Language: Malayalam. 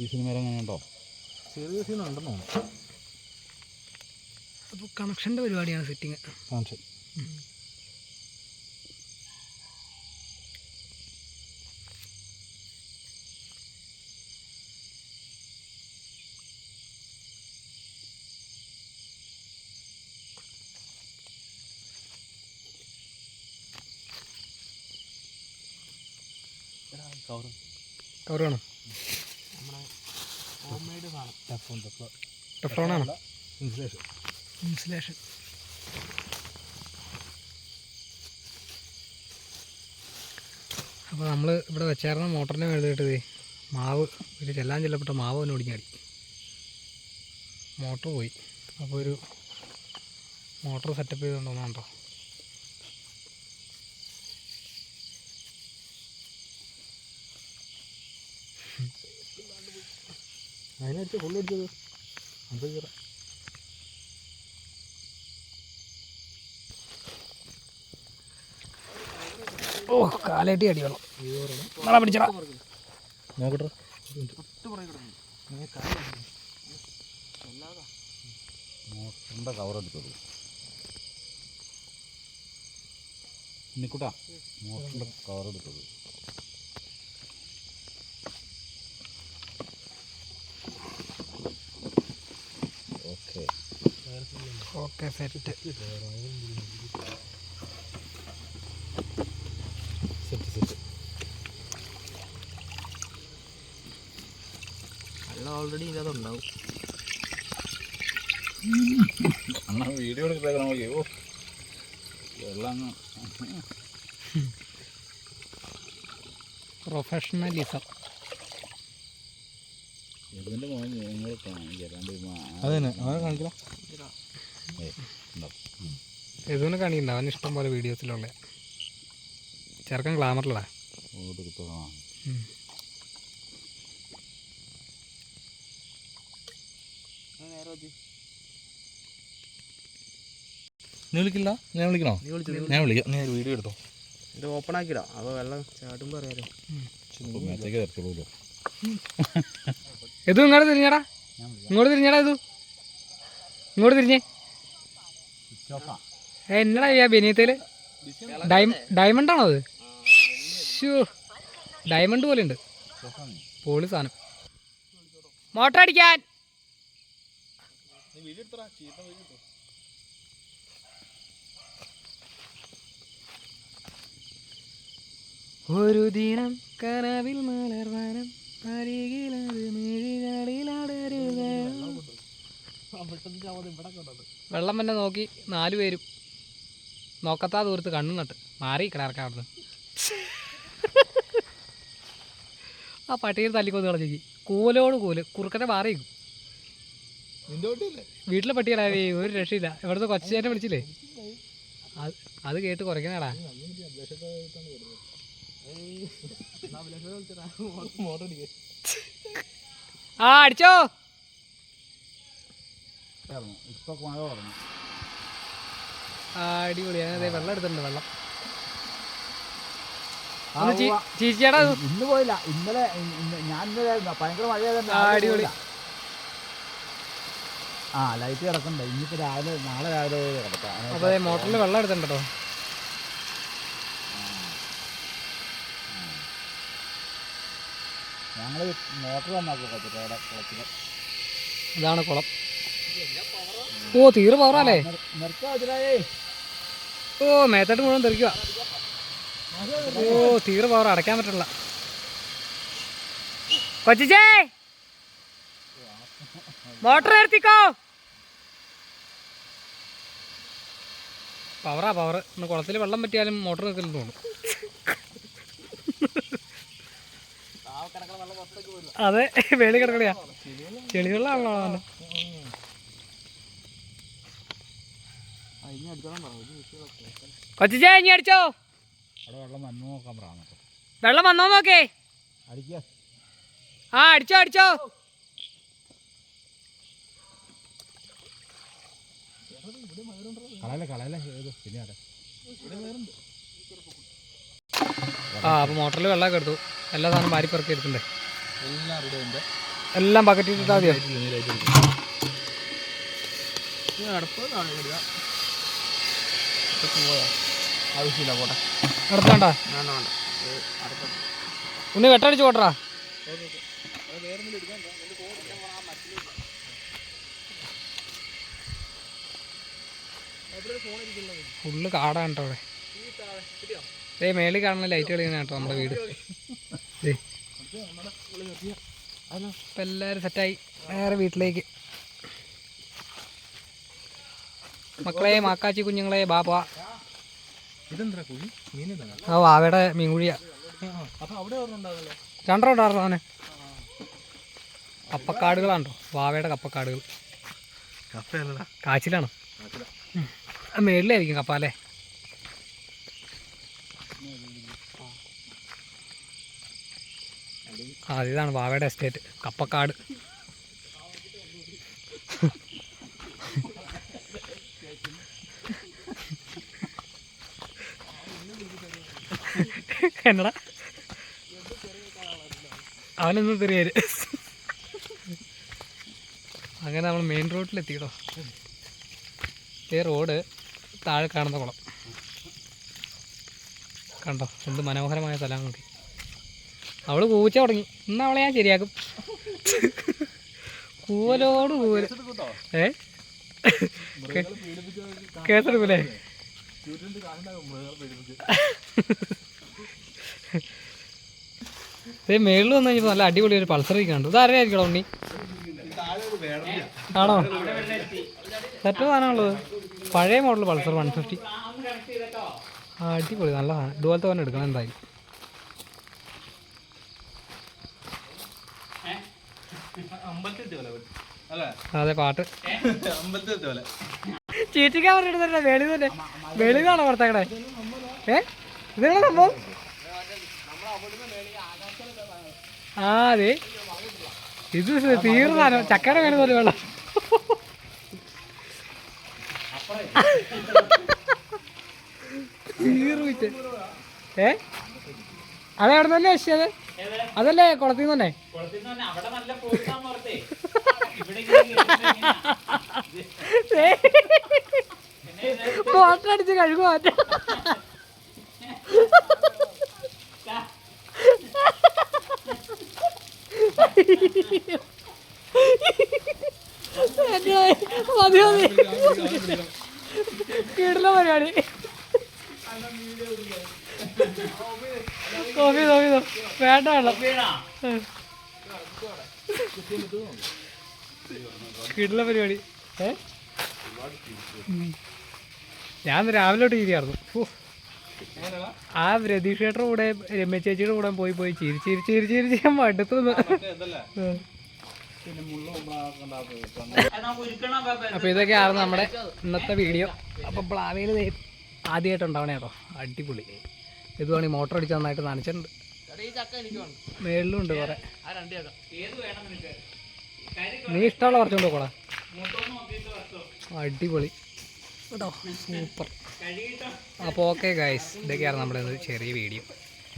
ഈ സിനിമയിൽ അങ്ങനെ ഉണ്ടോ ചെറിയ സീൻ ഉണ്ടെന്നോ തോന്നുന്നു. അപ്പോൾ കണക്ഷന്റെ പരിപാടിയാണ് സെറ്റിങ് കണക്ഷൻ നമ്മുടെ ഹോം മെയ്ഡ് സാധനം ടെഫോൺ ടെഫോ ടെഫ്ലോണാണോ ഇൻസുലേഷൻ. ഇൻസുലേഷൻ. അപ്പോൾ നമ്മൾ ഇവിടെ വെച്ചായിരുന്ന മോട്ടറിനെ എഴുതിയിട്ട് മാവ് ഒരു ചെല്ലാൻ ചെല്ലപ്പെട്ട മാവ് തന്നെ ഒടിഞ്ഞാടി. മോട്ടർ പോയി. അപ്പോൾ ഒരു മോട്ടർ സെറ്റപ്പ് ചെയ്തുകൊണ്ടുവന്നുണ്ടോ അതിനടിച്ച് ഫുള്ളടിച്ചത് അത് കീറ ഓ കാലേട്ടി അടി വെള്ളം നമ്മളെ പിടിച്ചടാ. നോക്കട്ടെ. മോട്ടറിന്റെ കവർ എടുത്തത് നിൽക്കൂട്ടാ മോട്ടറിന്റെ cover okay set set set വെള്ളം ഓൾറെഡി ഇതിനകത്ത് ഉണ്ടാവും. അണ്ണാ വീഡിയോ എടുക്കാൻ ഓ വെള്ളം പ്രൊഫഷണലിസം മോൻ? നിങ്ങൾ കാണിക്കാം. ഇതൊന്നും കാണിക്കണ്ട അവന് ഇഷ്ടം പോലെ വീഡിയോസിലുള്ള. ചെറുക്കൻ ഗ്ലാമറിലാ. നീ വിളിക്കില്ല? ഞാൻ വിളിക്കണോ? നീ വിളിച്ചു ഞാൻ വിളിക്കാം. നീ ഒരു വീഡിയോ എടുത്തോ? ഇത് ഓപ്പൺ ആക്കിടാ അപ്പോൾ വെള്ളം ചാടുമ്പോൾ അറിയാലോ. ഇത് ഇങ്ങോട്ട് തിരിഞ്ഞടാ. ഇങ്ങോട്ട് തിരിഞ്ഞടാ ഇത് ഇങ്ങോട്ട് തിരിഞ്ഞേ. എന്നടാ ചെയ്യാ ബനിയത്തേൽ ഡയമണ്ട് ആണോ അത്? ഡയമണ്ട് പോലെ ഉണ്ട് പോളി സാധനം. മോട്ടർ അടിക്കാൻ. ഒരു ദിനം കനവിൽ മലർവനം അരികിലത് മിഴികളിലടരുക വെള്ളം തന്നെ നോക്കി നാലു പേരും. നോക്കത്താ ദൂരത്ത് കണ്ണു നട്ട്. മാറി കിടക്കാൻ അവിടുന്ന്. ആ പട്ടിയെ തല്ലിക്കൊന്ന് കളഞ്ഞേക്ക് കൂലോട് കൂൽ. കുറുക്കനെ മാറിയിരിക്കും വീട്ടിലെ പട്ടികളായി ഒരു രക്ഷയില്ല. ഇവിടുത്തെ കൊച്ചേനെ വിളിച്ചില്ലേ? അത് കേട്ട് കുറയ്ക്കണടാ. ആ അടിച്ചോ. ഇപ്പൊ മഴ തുടങ്ങും അടിപൊളി. വെള്ളം എടുത്തിട്ടുണ്ട് വെള്ളം. ചീച്ചിയാടാ ഇന്ന് പോയില്ല. ഇന്നലെ ഞാൻ ഇന്നലെ ഭയങ്കര മഴയായിരുന്നു ആ, അടിപൊളി. ആ ലൈറ്റ് കിടക്കണ്ട. ഇനിയിപ്പോ രാവിലെ നാളെ രാവിലെ കിടക്കാം. അപ്പൊ മോട്ടറിൽ വെള്ളം എടുത്തിട്ടുണ്ട്? ഞങ്ങൾ മോട്ടർ വന്നാക്കി കുളത്തിൽ ഇതാണ് കുളം. ഓ തീരെ പവറല്ലേ ഓ മേത്തോട്ട് മുഴുവൻ തെറിക്കുക ഓ തീരെ പവർ അടയ്ക്കാൻ പറ്റില്ല കൊച്ചിച്ചേ! മോട്ടർ നിർത്തിക്കോ. പവറാ പവർ ഇന്ന് കുളത്തിൽ വെള്ളം പറ്റിയാലും മോട്ടർ നിൽക്കില്ലെന്ന് തോന്നുന്നു. അതെ വെളി കിടക്കണയാ. ചെളി കൊച്ചിച്ചേ ഇനി അടിച്ചോ. വെള്ളം വന്നു നോക്കാൻ പറയാം വെള്ളം വന്നോ നോക്കേ. ആ അടിച്ചോ അടിച്ചോ. കളയല്ലേ കളയല്ലേ ഏത് പിന്നെ അതെ ആ അപ്പോൾ മോട്ടറിൽ വെള്ളമൊക്കെ എടുത്തു. എല്ലാ സാധനം വാരി പെറുക്കി എടുക്കണ്ടേ എല്ലാം റെഡി ഉണ്ട് എല്ലാം ബക്കറ്റിൽ ഇട്ടാൽ മതിയോ? ഇത് അടപ്പ് താഴെ ഇടുക ഇതൊക്കെ പോയാ ആവശ്യമില്ല പോട്ടെ. അടുത്തണ്ട വേണ്ട. വേണ്ട ഉണ്ണി വെട്ടടിച്ച് പോട്ടറാ ഫുള്ള് കാടാണ് കേട്ടോ അവിടെ. ഏ മേളിൽ കാണുന്ന ലൈറ്റ് കളിയാണ് കേട്ടോ നമ്മുടെ വീട്. ഇപ്പം എല്ലാവരും സെറ്റായി നേരെ വീട്ടിലേക്ക്. മക്കളെ മാക്കാച്ചി കുഞ്ഞുങ്ങളെ ബാപ്പ ഇതെന്താ കുഴി? മീനിതാ? ആ വാവയുടെ മീൻകുഴിയാ. രണ്ടര ഉണ്ടായിരുന്നു അവന്. കപ്പക്കാടുകളാണോ വാവയുടെ കപ്പക്കാടുകൾ. കാച്ചിലാണ്. മേളിലായിരിക്കും കപ്പ അല്ലേ? ആ ഇതാണ് വാവയുടെ എസ്റ്റേറ്റ്. കപ്പക്കാട്. എന്നടാ അവനൊന്നും തെറിയാര് അങ്ങനെ നമ്മൾ മെയിൻ റോഡിലെത്തിയിട്ടോ ഈ റോഡ് താഴെ കാണുന്ന കുളം. കണ്ടോ? എന്ത് മനോഹരമായ സ്ഥലം കൂടി അവൾ കൂച്ച തുടങ്ങി. ഇന്ന് അവളെ ഞാൻ ശരിയാക്കും. കൂവലോട് കൂവൽ. ഏ? കേസെടുക്കൂലേ? ഇത് മേളിൽ വന്നു കഴിഞ്ഞപ്പോൾ നല്ല അടിപൊളി ഒരു പൾസർ കണ്ടു. ഇത് ആരെയായിരിക്കണം ഉണ്ണി? ആണോ? സെറ്റ് സാധനമുള്ളത് പഴയ മോഡൽ പൾസർ വൺ ഫിഫ്റ്റി അടിപൊളി നല്ല സാധനം. ഇതുപോലത്തെ തന്നെ എടുക്കണം എന്തായാലും. അതെ പാട്ട്. ചീറ്റിക്കാൻ പറഞ്ഞിട്ട് വെളി തന്നെ. വെളിന്നാണോ പുറത്തേക്കടെ ഏ? ഇതാണ് സംഭവം? ആ അതെ. ഇത് തീർന്നാണ് ചക്കയുടെ മേലെ പോലെ വെള്ളം. തീർന്നിട്ട്. ഏ? അതെ അവിടെ തന്നെ അത് അതല്ലേ കുളത്തിൽ തന്നെ മോട്ടർ അടിച്ച് മതി പരിപാടി കോഫി കോഫി വേണ്ട വെള്ളം കിടല പരിപാടി ഏ. ഞാൻ രാവിലെ ഓ ആ രതീഷ് ചേട്ടൻ കൂടെ രമ്യ ചേച്ചിയുടെ കൂടെ പോയി പോയി ചിരി ചിരി ചിരി ചിരി ചെയ്യാൻ. അപ്പൊ ഇതൊക്കെയാണ് നമ്മുടെ ഇന്നത്തെ വീഡിയോ. അപ്പൊ പ്ലാവേൽ ആദ്യമായിട്ട് ഉണ്ടാവണേ കേട്ടോ. അടിപൊളി. ഇതുവാണ് മോട്ടോർ അടിച്ച് നന്നായിട്ട് നനച്ചിട്ടുണ്ട്. ഈ മേളിലും ഉണ്ട് കുറെ. നീ ഇഷ്ടമുള്ള കുറച്ചുകൊണ്ട് കൂടാ അടിപൊളി. കേട്ടോ സൂപ്പർ. അപ്പോൾ ഓക്കെ ഗൈസ് ഇതൊക്കെയാണ് നമ്മുടെ ചെറിയ വീഡിയോ